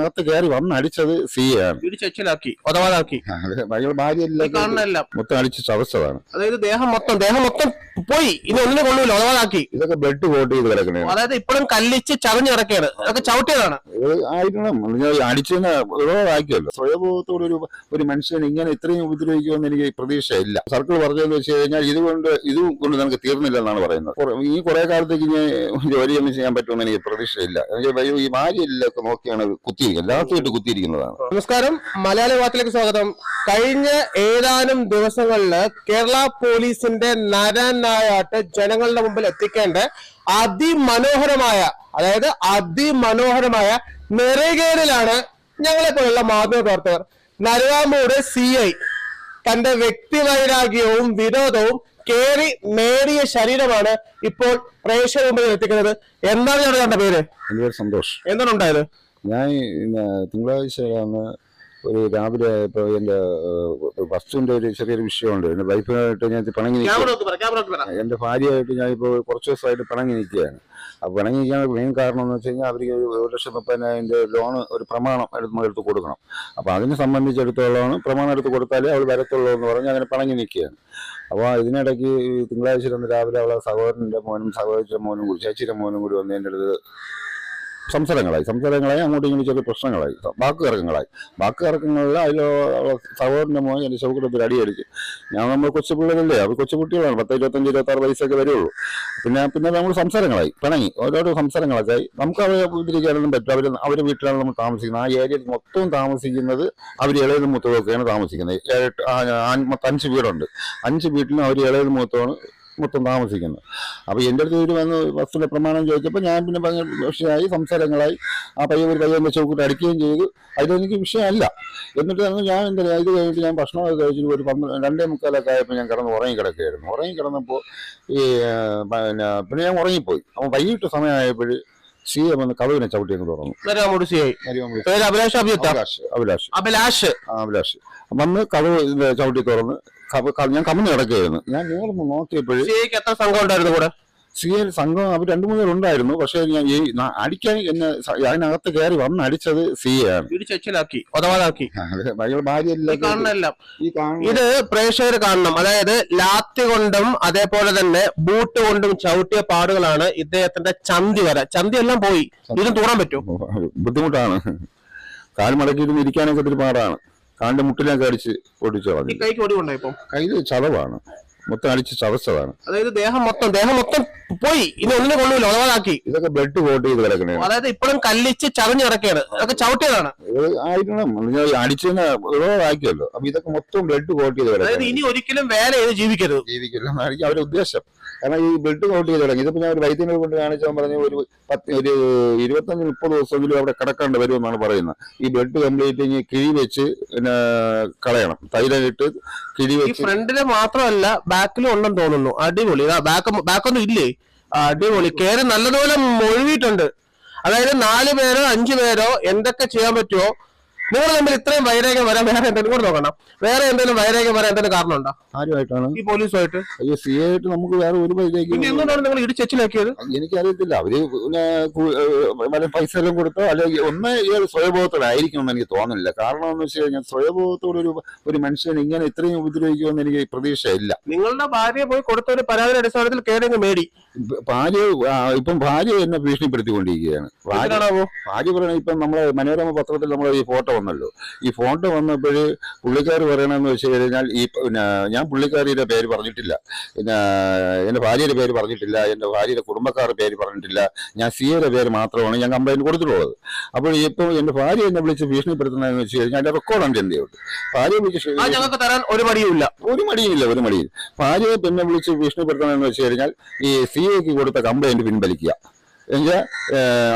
അകത്ത് കയറി വന്ന് അടിച്ചത് സി ആണ്. ഇടിച്ചെച്ചിലാക്കി ഒതവാതാക്കി ഭാര്യയെല്ലാം മൊത്തം അടിച്ച് ചവച്ചതാണ് അതായത് ദേഹം മൊത്തം ദേഹം മൊത്തം പോയി. ഇനി ഒന്നിനെ കൊള്ളൂല ഒതവാതാക്കി ഇതൊക്കെ ബ്ലഡ് കോട്ട് ചെയ്ത് കിടക്കണേ. അതായത് ഇപ്പോഴും കല്ലിച്ച് ചതഞ്ഞിറക്കിയാണ് അതൊക്കെ ചവിട്ടിയതാണ്. ആയിരിക്കണം. നിങ്ങൾ അടിച്ചതിന് ആക്കിയല്ലോ. സ്വയബോധത്തോടെ ഒരു ഒരു മനുഷ്യൻ ഇങ്ങനെ ഇത്രയും ഉപദ്രവിക്കുമെന്ന് എനിക്ക് പ്രതീക്ഷയില്ല. സർക്കിൾ പറഞ്ഞതെന്ന് വെച്ച് കഴിഞ്ഞാൽ ഇതുകൊണ്ട് ഇത് കൊണ്ട് നമുക്ക് തീർന്നില്ല എന്നാണ് പറയുന്നത്. ഈ കുറെ കാലത്തേക്ക് ഇനി ജോലിയൊന്നും ചെയ്യാൻ പറ്റുമെന്ന് എനിക്ക് പ്രതീക്ഷയില്ല. ഈ ഭാര്യയിലൊക്കെ നോക്കിയാണ് കുത്തിയിരിക്കുന്നത്. ലാസ്റ്റ് കുത്തിയിരിക്കുന്നതാണ്. നമസ്കാരം. മലയാള വാർത്തയിലേക്ക് സ്വാഗതം. കഴിഞ്ഞ ഏതാനും ദിവസങ്ങളിൽ കേരള പോലീസിന്റെ നരനായാട്ട് ജനങ്ങളുടെ മുമ്പിൽ എത്തിക്കേണ്ട അതിമനോഹരമായ അതായത് അതിമനോഹരമായ നെറുകേടിലാണ് ഞങ്ങളെ പോലുള്ള മാധ്യമ പ്രവർത്തകർ. നരകാമ്പൂട് സി ഐ തന്റെ വ്യക്തിവൈരാഗ്യവും വിനോദവും കേറി നേടിയ ശരീരമാണ് ഇപ്പോൾ പ്രേക്ഷക മുമ്പിൽ എത്തിക്കുന്നത്. എന്താണ് ഞങ്ങളുടെ എന്റെ പേര് സന്തോഷ്. എന്താണ് ഉണ്ടായത്? ഞാൻ തിങ്കളാഴ്ചയാണ് ഒരു രാവിലെ ഇപ്പോൾ എന്റെ വസ്തുവിന്റെ ഒരു ചെറിയൊരു വിഷയമുണ്ട്. എന്റെ വൈഫിനായിട്ട് ഞാൻ പിണങ്ങി എന്റെ എന്റെ ഭാര്യയായിട്ട് ഞാൻ ഇപ്പോൾ കുറച്ച് ദിവസമായിട്ട് പിണങ്ങി നിൽക്കുകയാണ്. അപ്പോൾ പിണങ്ങി നിൽക്കാൻ മെയിൻ കാരണം എന്ന് വെച്ച് കഴിഞ്ഞാൽ അവർക്ക് ഒരു ലക്ഷം മുപ്പതിനായിരം ലോൺ ഒരു പ്രമാണം എടുത്ത് എടുത്ത് കൊടുക്കണം. അപ്പോൾ അതിനെ സംബന്ധിച്ചിടത്തോളമാണ് പ്രമാണം എടുത്ത് കൊടുത്താലേ അവൾ വരത്തുള്ളൂ എന്ന് പറഞ്ഞ് അങ്ങനെ പിണങ്ങി നിൽക്കുകയാണ്. അപ്പോൾ ഇതിനിടയ്ക്ക് ഈ തിങ്കളാഴ്ച രാവിലെ അവളെ സഹോദരന്റെ മോനും സഹോദരിയുടെ മോനും കൂടി ചേച്ചിയുടെ മോനും കൂടി വന്ന് എന്റെ അടുത്ത് സംസാരങ്ങളായി സംസാരങ്ങളായി അങ്ങോട്ടും ഇങ്ങോട്ടും ചെറിയ പ്രശ്നങ്ങളായി. വാക്ക് തർക്കങ്ങളായി വാക്ക് തർക്കങ്ങളിൽ അതിൽ സഹോദരന്റെ മോൻ എന്റെ ചൗക്കടത്തിൽ അടിയടിച്ച്. ഞാൻ നമ്മൾ കൊച്ചു പിള്ളേരല്ലേ? അവർ കൊച്ചു കുട്ടികളാണ്. പത്ത് ഇരുപത്തഞ്ച് ഇരുപത്തി ആറ് വയസ്സൊക്കെ വരുള്ളൂ. പിന്നെ പിന്നെ നമ്മൾ സംസാരങ്ങളായി പിണങ്ങി. ഓരോരോ സംസാരങ്ങളൊക്കെ നമുക്ക് അവരെ വീട്ടിലിരിക്കാനൊന്നും പറ്റും. അവർ അവർ വീട്ടിലാണ് നമ്മൾ താമസിക്കുന്നത്. ആ ഏരിയയിൽ മൊത്തം താമസിക്കുന്നത് അവർ ഇളയത് മൂത്തതൊക്കെയാണ് താമസിക്കുന്നത്. ഏഴ് അഞ്ച് വീടുണ്ട്. അഞ്ച് വീട്ടിലും അവർ ഇളയത് മൂത്തമാണ് മൊത്തം താമസിക്കുന്നത് അപ്പോൾ എന്റെ അടുത്ത് ഇവർ വന്ന് വസ്തുവിന്റെ പ്രമാണം ചോദിച്ചപ്പോൾ ഞാൻ പിന്നെ പറഞ്ഞ വിഷയമായി സംസാരങ്ങളായി. ആ പയ്യ ഒരു കയ്യം വെച്ച് നോക്കിയിട്ട് അടിക്കുകയും ചെയ്തു. അതിലെനിക്ക് വിഷയമല്ല. എന്നിട്ട് തന്നെ ഞാൻ എന്താ ഇത് കഴിഞ്ഞിട്ട് ഞാൻ ഭക്ഷണമൊക്കെ കഴിച്ചിട്ട് ഒരു പന്ത്രണ്ട് രണ്ടേ മുക്കാലൊക്കെ ആയപ്പോൾ ഞാൻ കിടന്ന് ഉറങ്ങി കിടക്കുകയായിരുന്നു ഉറങ്ങി കിടന്നപ്പോൾ ഈ പിന്നെ ഞാൻ ഉറങ്ങിപ്പോയി. അപ്പോൾ വൈകിട്ട് സമയമായപ്പോൾ സി എം എന്ന് കഥവിനെ ചവിട്ടി എന്ന് തുറന്നു നരകാമ്പൂട് സി ഐ. കാര്യം പേര് അഭിലാഷ് അഭിലാഷ് അഭിലാഷ്. അഭിലാഷ്. ആ അഭിലാഷ്. വന്ന് ഇതിന്റെ ചവിട്ടി തുറന്ന് ക- ഞാൻ കമന്ന് കിടക്കുകയായിരുന്നു. ഞാൻ നേർന്ന് നോക്കിയപ്പോൾ സി ഐക്ക് എത്ര സംഘം ഉണ്ടായിരുന്നു കൂടെ? സി എൽ സംഘം അവർ രണ്ടു മൂന്ന് പേരുണ്ടായിരുന്നു. പക്ഷേ ഞാൻ ഈ അടിക്കാൻ എന്നെ അതിനകത്ത് കയറി വന്ന് അടിച്ചത് സി ആണ് ഇടിച്ചെച്ചിലാക്കി ഇത് പ്രേക്ഷകർ കാണണം. അതായത് ലാത്തി കൊണ്ടും അതേപോലെ തന്നെ ബൂട്ട് കൊണ്ടും ചവിട്ടിയ പാടുകളാണ് ഇദ്ദേഹത്തിന്റെ ചന്തി വരെ. ചന്തി എല്ലാം പോയി. ഇതും തൂറാൻ പറ്റും ബുദ്ധിമുട്ടാണ്. കാൽ മടക്കിയിരുന്ന് ഇരിക്കാനൊക്കെ ഒത്തിരി പാടാണ്. കാലിന്റെ മുട്ടിലൊക്കെ അടിച്ച് ഓടിച്ചു കളഞ്ഞു. കൈക്ക് ഒടിവുണ്ടായി ഇപ്പം? കയ്യിൽ ചതവാണ്. മൊത്തം അടിച്ച് ചതച്ചതാണ് അതായത് ദേഹം മൊത്തം ദേഹം മൊത്തം പോയി. ഇനി ഒന്നിനെ കൊള്ളൂല ഒളവാക്കി. ഇതൊക്കെ ബ്ലഡ് കോട്ട് ചെയ്ത് കിടക്കണേ. അതായത് ഇപ്പോഴും കല്ലിച്ച് ചതഞ്ഞിറക്കിയാണ് അതൊക്കെ ചവിട്ടിയതാണ്. ഇത് ആയിരിക്കണം അടിച്ചതിന് ആക്കിയല്ലോ. അപ്പൊ ഇതൊക്കെ മൊത്തം ബ്ലഡ് കോട്ട് ചെയ്ത് അതായത് കിടക്കണം ഇനി ഒരിക്കലും വേല ചെയ്ത് ജീവിക്കരുത്. ജീവിക്കില്ല എന്നായിരിക്കും അവരുടെ ഉദ്ദേശം. കാരണം ഈ ബ്ലഡ് പോട്ട് ചെയ്ത് തുടങ്ങി ഇതിപ്പോ ഞാൻ ഒരു വൈദ്യനെ കൊണ്ട് കാണിച്ചാൽ പറഞ്ഞു ഒരു പത്ത് ഒരു ഇരുപത്തഞ്ച് മുപ്പത് ദിവസമെങ്കിലും അവിടെ കിടക്കാണ്ട് വരുമെന്നാണ് പറയുന്നത്. ഈ ബ്ലഡ് കംപ്ലീറ്റ് ഇനി കിഴി വെച്ച് പിന്നെ കളയണം. തൈലം ഇട്ട് കിഴി ഈ വെച്ച് ഫ്രണ്ടിൽ മാത്രമല്ല ബാക്കിലും ഉണ്ടെന്ന് തോന്നുന്നു. അടിപൊളി. ബാക്ക് ബാക്കൊന്നും ഇല്ലേ? അടിപൊളി. കേറി നല്ലതുപോലെ മുഴുകിയിട്ടുണ്ട് അതായത് നാല് പേരോ അഞ്ചു പേരോ എന്തൊക്കെ ചെയ്യാൻ പറ്റുമോ നിങ്ങൾ തമ്മിൽ ഇത്രയും വൈരാഗ്യം വരാൻ വേറെ എന്തെങ്കിലും കൂടെ നോക്കണം. വേറെ എന്തെങ്കിലും വൈരാഗ്യം വരാൻ എന്തെങ്കിലും കാരണമുണ്ടോ? ആരുമായിട്ടാണ്? ഈ പോലീസുമായിട്ട്? അയ്യോ സി ആയിട്ട് നമുക്ക് വേറെ ഒരു പിന്നെ വഴിയിലേക്ക് എന്തുകൊണ്ടാണ് നിങ്ങൾ ഇടിച്ചെച്ചിലാക്കിയത് എനിക്കറിയത്തില്ല. അവർ പിന്നെ പൈസ എല്ലാം കൊടുത്തോ അല്ലെങ്കിൽ ഒന്ന് ഇയാൾ സ്വയബോധത്തോടായിരിക്കും എന്ന് എനിക്ക് തോന്നുന്നില്ല. കാരണം എന്ന് വെച്ച് കഴിഞ്ഞാൽ സ്വയബോധത്തോടെ ഒരു ഒരു മനുഷ്യൻ ഇങ്ങനെ ഇത്രയും ഉപദ്രവിക്കുമെന്ന് എനിക്ക് പ്രതീക്ഷയില്ല. നിങ്ങളുടെ ഭാര്യ പോയി കൊടുത്ത ഒരു പരാതിയുടെ അടിസ്ഥാനത്തിൽ കേടങ്ങ് മേടി. ഭാര്യ ഇപ്പം ഭാര്യ എന്നെ ഭീഷണിപ്പെടുത്തിക്കൊണ്ടിരിക്കുകയാണ്. ഭാര്യ ഭാര്യ പറയണ ഇപ്പം നമ്മളെ മനോരമ പത്രത്തിൽ നമ്മളെ ഈ ഫോട്ടോ വന്നല്ലോ. ഈ ഫോണ്ട് വന്നപ്പോൾ പുള്ളിക്കാർ പറയണമെന്ന് വെച്ച് കഴിഞ്ഞാൽ ഈ പിന്നെ ഞാൻ പുള്ളിക്കാരിയുടെ പേര് പറഞ്ഞിട്ടില്ല. പിന്നെ എന്റെ ഭാര്യയുടെ പേര് പറഞ്ഞിട്ടില്ല. എന്റെ ഭാര്യയുടെ കുടുംബക്കാരുടെ പേര് പറഞ്ഞിട്ടില്ല. ഞാൻ സിയുടെ പേര് മാത്രമാണ് ഞാൻ കംപ്ലൈന്റ് കൊടുത്തിട്ടുള്ളത്. അപ്പോൾ ഇപ്പോൾ എന്റെ ഭാര്യ എന്നെ വിളിച്ച് ഭീഷണിപ്പെടുത്തണമെന്ന് വെച്ച് കഴിഞ്ഞാൽ എന്റെ റെക്കോർഡുണ്ട് എന്റെ ഉണ്ട് ഭാര്യ വിളിച്ച് ഞങ്ങൾക്ക് തരാൻ ഒരു മടിയുമില്ല ഒരു മടിയില്ല ഒരു മടിയിൽ ഭാര്യയെ പിന്നെ വിളിച്ച് ഭീഷണിപ്പെടുത്തണമെന്ന് വെച്ച് കഴിഞ്ഞാൽ ഈ സി എക്ക് കൊടുത്ത കംപ്ലൈന്റ് പിൻവലിക്കുക. എന്നുവെച്ചാൽ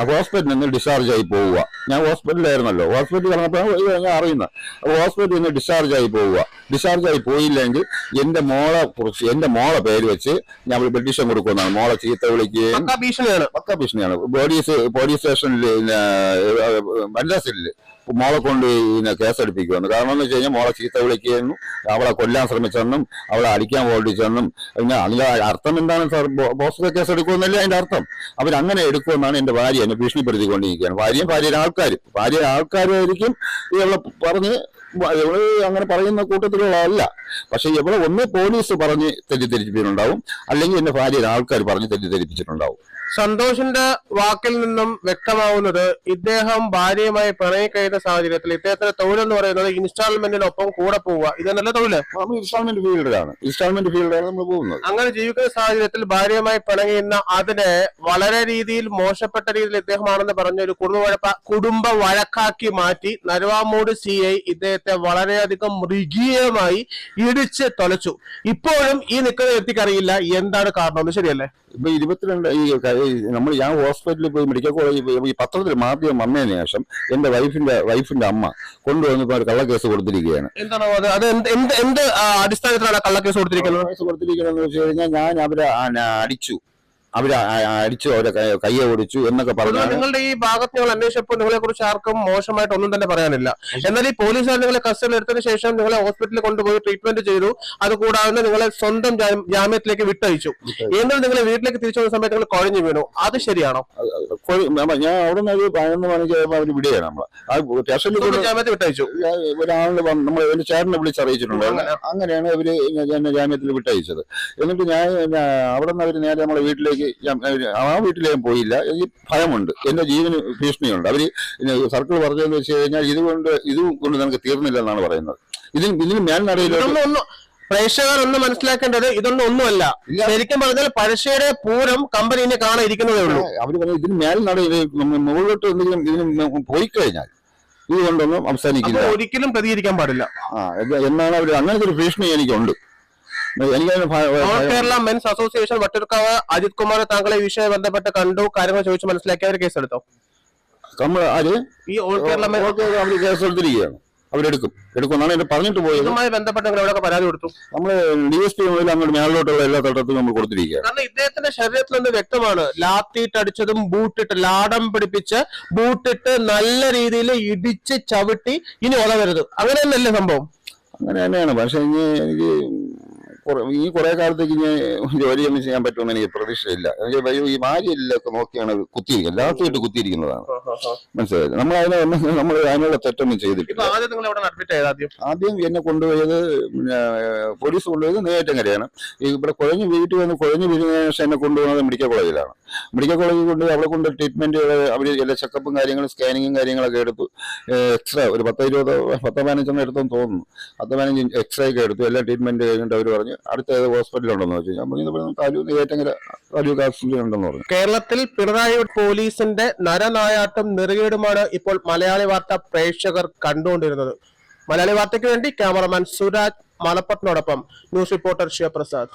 ഹോസ്പിറ്റലിൽ നിന്ന് ഡിസ്ചാർജ് ആയി പോവുക. ഞാൻ ഹോസ്പിറ്റലിലായിരുന്നല്ലോ. ഹോസ്പിറ്റലിൽ കിടന്നപ്പോൾ ഇത് ഞാൻ അറിയുന്നത്. അപ്പോൾ ഹോസ്പിറ്റലിൽ നിന്ന് ഡിസ്ചാർജ് ആയി പോവുക. ഡിസ്ചാർജ് ആയി പോയില്ലെങ്കിൽ എന്റെ മോളെ കുറിച്ച് എന്റെ മോളെ പേര് വെച്ച് ഞാൻ ഒരു പെറ്റീഷൻ കൊടുക്കുന്നതാണ് മോളെ ചീത്ത വിളിക്കുകയും ഭീഷണിയാണ്. പക്ക ഭീഷണിയാണ്. പോലീസ് പോലീസ് സ്റ്റേഷനിൽ മദ്രാസിലെ മോളെ കൊണ്ട് പിന്നെ കേസെടുപ്പിക്കുമെന്ന്. കാരണം എന്ന് വെച്ച് കഴിഞ്ഞാൽ മോളെ ചീത്ത വിളിക്കുകയെന്നും അവളെ കൊല്ലാൻ ശ്രമിച്ചെന്നും അവളെ അടിക്കാൻ ഓടിച്ചെന്നും പിന്നെ അതിന്റെ അർത്ഥം എന്താണ് സാർ? ബോസ് കേസ് എടുക്കുമെന്നല്ലേ അതിന്റെ അർത്ഥം. അവരങ്ങനെ എടുക്കുമെന്നാണ് എന്റെ ഭാര്യ എന്നെ ഭീഷണിപ്പെടുത്തിക്കൊണ്ടിരിക്കുകയാണ്. ഭാര്യയും ഭാര്യയുടെ ആൾക്കാർ ആൾക്കാർ ഭാര്യ ആൾക്കാരായിരിക്കും ഇവളെ പറഞ്ഞ് ഇവൾ അങ്ങനെ പറയുന്ന കൂട്ടത്തിലുള്ള അല്ല പക്ഷെ ഇവളെ ഒന്ന് പോലീസ് പറഞ്ഞ് തെറ്റിദ്ധരിപ്പിച്ചിട്ടുണ്ടാവും. അല്ലെങ്കിൽ എന്റെ ഭാര്യ ആൾക്കാർ പറഞ്ഞ് തെറ്റിദ്ധരിപ്പിച്ചിട്ടുണ്ടാവും. സന്തോഷിന്റെ വാക്കിൽ നിന്നും വ്യക്തമാവുന്നത് ഇദ്ദേഹം ഭാര്യയുമായി പിണങ്ങി കഴിയുന്ന സാഹചര്യത്തിൽ ഇദ്ദേഹത്തിന്റെ തൊഴിലെന്ന് പറയുന്നത് ഇൻസ്റ്റാൾമെന്റിനൊപ്പം കൂടെ പോവുക. ഇത് നല്ല തൊഴിൽ നമ്മൾ ഇൻസ്റ്റാൾമെന്റ് ഫീൽഡിലാണ്. ഇൻസ്റ്റാൾമെന്റ് ഫീൽഡിലാണ് നമ്മൾ പോകുന്നത്. അങ്ങനെ ജീവിക്കുന്ന സാഹചര്യത്തിൽ ഭാര്യയുമായി പിണങ്ങിയുന്ന അതിനെ വളരെ രീതിയിൽ മോശപ്പെട്ട രീതിയിൽ ഇദ്ദേഹമാണെന്ന് പറഞ്ഞ ഒരു കുടുംബ കുടുംബ വഴക്കാക്കി മാറ്റി നരുവാമൂട് സി ഐ ഇദ്ദേഹത്തെ വളരെയധികം മൃഗീയമായി ഇടിച്ച് തൊലച്ചു. ഇപ്പോഴും ഈ നിൽക്കുന്ന വ്യക്തിക്കറിയില്ല എന്താണ് കാരണം. ശരിയല്ലേ? ഇപ്പൊ ഇരുപത്തിരണ്ട് ഈ നമ്മൾ ഞാൻ ഹോസ്പിറ്റലിൽ പോയി മെഡിക്കൽ കോളേജിൽ പോയി ഈ പത്രത്തിൽ മാധ്യമം വന്നതിന് ശേഷം എന്റെ വൈഫിന്റെ വൈഫിന്റെ അമ്മ കൊണ്ടുവന്ന് ഇപ്പൊ ഒരു കള്ളക്കേസ് കൊടുത്തിരിക്കുകയാണ്. എന്താണ് അത്? എന്ത് എന്ത് അടിസ്ഥാനത്തിലാണ് കള്ളക്കേസ് കൊടുത്തിരിക്കുന്നത്? കൊടുത്തിരിക്കുന്നത് കൊടുത്തിരിക്കണമെന്ന് വെച്ച് കഴിഞ്ഞാൽ ഞാൻ അവരെ അടിച്ചു. അവരെ അടിച്ചു അവരെ കയ്യെ ഓടിച്ചു എന്നൊക്കെ പറഞ്ഞു നിങ്ങളുടെ ഈ ഭാഗത്ത് നിങ്ങൾ അന്വേഷിച്ചപ്പോൾ നിങ്ങളെ കുറിച്ച് ആർക്കും മോശമായിട്ട് ഒന്നും തന്നെ പറയാനില്ല. എന്നാൽ ഈ പോലീസുകാർ നിങ്ങളെ കസ്റ്റഡിയിൽ എടുത്തതിന് ശേഷം നിങ്ങളെ ഹോസ്പിറ്റലിൽ കൊണ്ടുപോയി ട്രീറ്റ്മെന്റ് ചെയ്തു. അത് കൂടാതെ നിങ്ങളെ സ്വന്തം ജാമ്യത്തിലേക്ക് വിട്ടയച്ചു. എന്നാൽ നിങ്ങളെ വീട്ടിലേക്ക് തിരിച്ചു വന്ന സമയത്ത് നിങ്ങൾ കുഴഞ്ഞു വീണു. അത് ശരിയാണോ? ഞാൻ അവിടെ നിന്ന് ഒരു പതിനൊന്ന് മണിക്ക് അവർ വിടുകയാണ് നമ്മളെ. സ്റ്റേഷനിൽ ജാമ്യത്തിൽ വിട്ടയച്ചു. ഒരാളിന് നമ്മൾ എന്റെ ചേട്ടനെ വിളിച്ചറിയിച്ചിട്ടുണ്ട് അങ്ങനെയാണ് അവർ ജാമ്യത്തിൽ വിട്ടയച്ചത്. എന്നിട്ട് ഞാൻ ഞാൻ അവിടെ നിന്ന് അവർ നേരെ നമ്മളെ വീട്ടിലേക്ക് ഞാൻ- ആ വീട്ടിൽ ഞാൻ പോയില്ല. എനിക്ക് ഭയമുണ്ട്. എന്റെ ജീവന് ഭീഷണിയുണ്ട്. അവർ സർക്കിൾ പറഞ്ഞതെന്ന് വെച്ച് കഴിഞ്ഞാൽ ഇതുകൊണ്ട് ഇത് കൊണ്ട് നമുക്ക് തീർന്നില്ല എന്നാണ് പറയുന്നത്. ഇതിന് ഇതിന് മേൽ പ്രേക്ഷകർ ഒന്ന് മനസ്സിലാക്കേണ്ടത് ഇതൊന്നും ഒന്നുമല്ല. ശരിക്കും പറഞ്ഞാൽ പഴശ്ശിയുടെ പൂരം കമ്പനി ഇനി കാണാതിരിക്കുന്നതേ ഉള്ളൂ. അവർ പറഞ്ഞു ഇതിന് മേൽനടയിൽ മുകളിലോട്ട് എന്തെങ്കിലും ഇതിന് പോയി കഴിഞ്ഞാൽ ഇതുകൊണ്ടൊന്നും അവസാനിക്കില്ല. ഒരിക്കലും പ്രതികരിക്കാൻ പാടില്ല. ആ എന്നാണ് അവർ അങ്ങനത്തെ ഒരു ഭീഷണി എനിക്കുണ്ട്. കേരള മെൻസ് അസോസിയേഷൻ വട്ടിയൂർക്കാവ് അജിത് കുമാർ താങ്കളെ ഈ വിഷയം ബന്ധപ്പെട്ട് കണ്ടു കാര്യങ്ങൾ ചോദിച്ച് മനസ്സിലാക്കി അവർ കേസെടുത്തോ? നമ്മൾ ആര്? ഈ ഓൾ കേരള അവർ കേസ് എടുത്തിരിക്കുകയാണ് അവരെടുക്കും. എടുക്കുമെന്നാണ് എന്നെ പറഞ്ഞിട്ട് പോയത്. ഇതുമായി ബന്ധപ്പെട്ട് നിങ്ങൾ എവിടെ പരാതി കൊടുത്തു? നമ്മൾ ഡി എസ് പി മുതൽ അങ്ങോട്ട് മേളിലോട്ടുള്ള എല്ലാ തട്ടത്തും നമ്മൾ കൊടുത്തിരിക്കുകയാണ്. കാരണം ഇദ്ദേഹത്തിന്റെ ശരീരത്തിൽ നിന്ന് വ്യക്തമാണ് ലാത്തിയിട്ടടിച്ചതും ബൂട്ടിട്ട് ലാടം പിടിപ്പിച്ച് ബൂട്ടിട്ട് നല്ല രീതിയിൽ ഇടിച്ച് ചവിട്ടി ഇനി ഒലവരുത് അങ്ങനെ തന്നെയല്ലേ സംഭവം? അങ്ങനെ തന്നെയാണ്. പക്ഷെ ഇനി എനിക്ക് ഈ കുറെ കാലത്തേക്ക് ഇനി ജോലിയൊന്നും ചെയ്യാൻ പറ്റുമെന്ന് എനിക്ക് പ്രതീക്ഷയില്ല. ഈ ഭാര്യയിലൊക്കെ നോക്കിയാണ് കുത്തിയിരിക്കുന്നത് ലാസ്റ്റായിട്ട് കുത്തിയിരിക്കുന്നതാണ് മനസ്സിലായത് നമ്മൾ അതിനെ ഒന്നും നമ്മൾ അതിനുള്ള തെറ്റൊന്നും ചെയ്തിട്ടില്ല. ആദ്യം? എന്നെ കൊണ്ടുപോയത് പോലീസ് കൊണ്ടുപോയത് നേറ്റങ്ങരെയാണ് ഈ ഇവിടെ കുഴഞ്ഞ് വീട്ടിൽ വന്ന് കുഴഞ്ഞ് വീഴുന്നതിന് ശേഷം എന്നെ കൊണ്ടുപോകുന്നത് മെഡിക്കൽ കോളേജിലാണ്. മെഡിക്കൽ കോളേജിൽ കൊണ്ട് അവിടെ കൊണ്ട് ട്രീറ്റ്മെന്റ് അവർ എല്ലാ ചെക്കപ്പും കാര്യങ്ങളും സ്കാനിങ്ങും കാര്യങ്ങളൊക്കെ എടുത്തു. എക്സ്റേ ഒരു പത്ത് ഇരുപതോ പത്തോ പതിനഞ്ചെണ്ണം എടുത്തെന്ന് തോന്നുന്നു. പത്ത് പതിനഞ്ച് എക്സ്റേ ഒക്കെ എടുത്തു. എല്ലാ ട്രീറ്റ്മെന്റ് കഴിഞ്ഞിട്ട് അവർ പറഞ്ഞു പറഞ്ഞ് അടുത്ത ഏത് ഹോസ്പിറ്റലുണ്ടെന്ന് വെച്ച് കഴിഞ്ഞാൽ പറഞ്ഞു താലൂക്ക് ഏറ്റങ്കര താലൂക്ക് ആശുപത്രിയിലുണ്ടെന്ന് പറഞ്ഞു. കേരളത്തിൽ പിണറായി പോലീസിന്റെ നരനായാട്ടും നെറുകേടുമാണ് ഇപ്പോൾ മലയാളി വാർത്ത പ്രേക്ഷകർ കണ്ടുകൊണ്ടിരുന്നത്. മലയാളി വാർത്തയ്ക്ക് വേണ്ടി ക്യാമറമാൻ സുരാജ് മലപ്പത്തിനോടൊപ്പം ന്യൂസ് റിപ്പോർട്ടർ ശിവപ്രസാദ്.